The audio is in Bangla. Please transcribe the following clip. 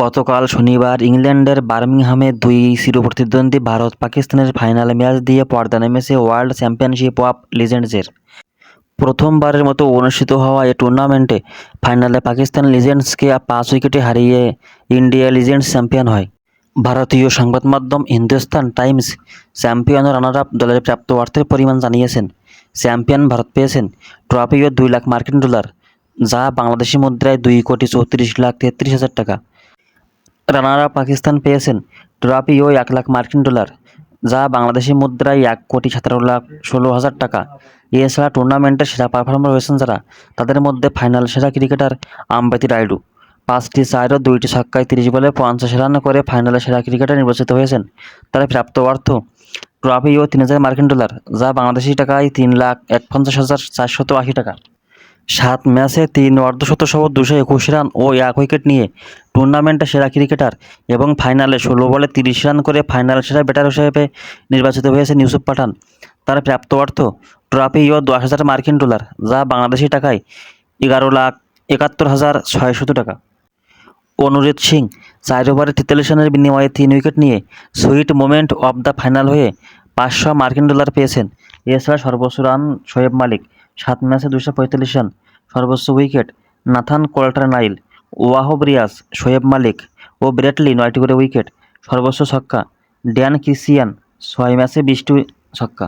গতকাল শনিবার ইংল্যান্ডের বার্মিংহামে দুই চিরপ্রতিদ্বন্দ্বী ভারত পাকিস্তানের ফাইনাল ম্যাচ দিয়ে পর্দা নেমেছে ওয়ার্ল্ড চ্যাম্পিয়নশিপ অফ লিজেন্ডসের। প্রথমবারের মতো অনুষ্ঠিত হওয়া এই টুর্নামেন্টে ফাইনালে পাকিস্তান লিজেন্ডসকে পাঁচ উইকেটে হারিয়ে ইন্ডিয়া লিজেন্ডস চ্যাম্পিয়ন হয়। ভারতীয় সংবাদ মাধ্যম Hindustan Times champion runner up দলের প্রাপ্ত অর্থের পরিমাণ জানিয়েছেন। চ্যাম্পিয়ন ভারত পেয়েছেন ট্রফি ও দুই লাখ মার্কিন ডলার, যা বাংলাদেশি মুদ্রায় দুই কোটি চৌত্রিশ লাখ তেত্রিশ হাজার টাকা। রানার পাকিস্তান পেয়েছেন ট্রফিও এক লাখ মার্কিন ডলার, যা বাংলাদেশি মুদ্রায় এক কোটি সতেরো লাখ ষোলো হাজার টাকা। এছাড়া টুর্নামেন্টের সেরা পারফর্মার হয়েছেন যারা, তাদের মধ্যে ফাইনাল সেরা ক্রিকেটার আম্বেতি রাইডু পাঁচটি চার ও দুইটি ছক্কায় তিরিশ বলে পঞ্চাশ রান করে ফাইনালে সেরা ক্রিকেটার নির্বাচিত হয়েছেন। তার প্রাপ্ত অর্থ ট্রফি ও তিন হাজার মার্কিন ডলার, যা বাংলাদেশি টাকায় তিন লাখ এক পঞ্চাশ হাজার চারশত আশি টাকা। সাত ম্যাচে তিন অর্ধশত সহ দুশো একুশ রান ও এক উইকেট নিয়ে টুর্নামেন্টে সেরা ক্রিকেটার এবং ফাইনালে ষোলো বলে তিরিশ রান করে ফাইনাল সেরা ব্যাটার হিসেবে নির্বাচিত হয়েছেন ইউসুফ পাঠান। তার প্রাপ্ত অর্থ ট্রফি ও দশ হাজার মার্কিন ডলার, যা বাংলাদেশি টাকায় এগারো লাখ একাত্তর হাজার ছয়শত টাকা। অনুরিত সিং চার ওভারে তেতাল্লিশ রানের বিনিময়ে তিন উইকেট নিয়ে sweet moment of the final হয়ে পাঁচশো মার্কিন ডলার পেয়েছেন। এছাড়া সর্বোচ্চ রান শোয়েব মালিক। সাত ম্যাচে দুশো পঁয়তাল্লিশ রান, সর্বোচ্চ wicket Nathan Coulter Nile, Wahab Riaz, Shoaib Malik ও ব্রেটলি নয়টি করে উইকেট, সর্বোচ্চ ছক্কা ড্যান ক্রিসিয়ান ছয় ম্যাচে বিশটি ছক্কা।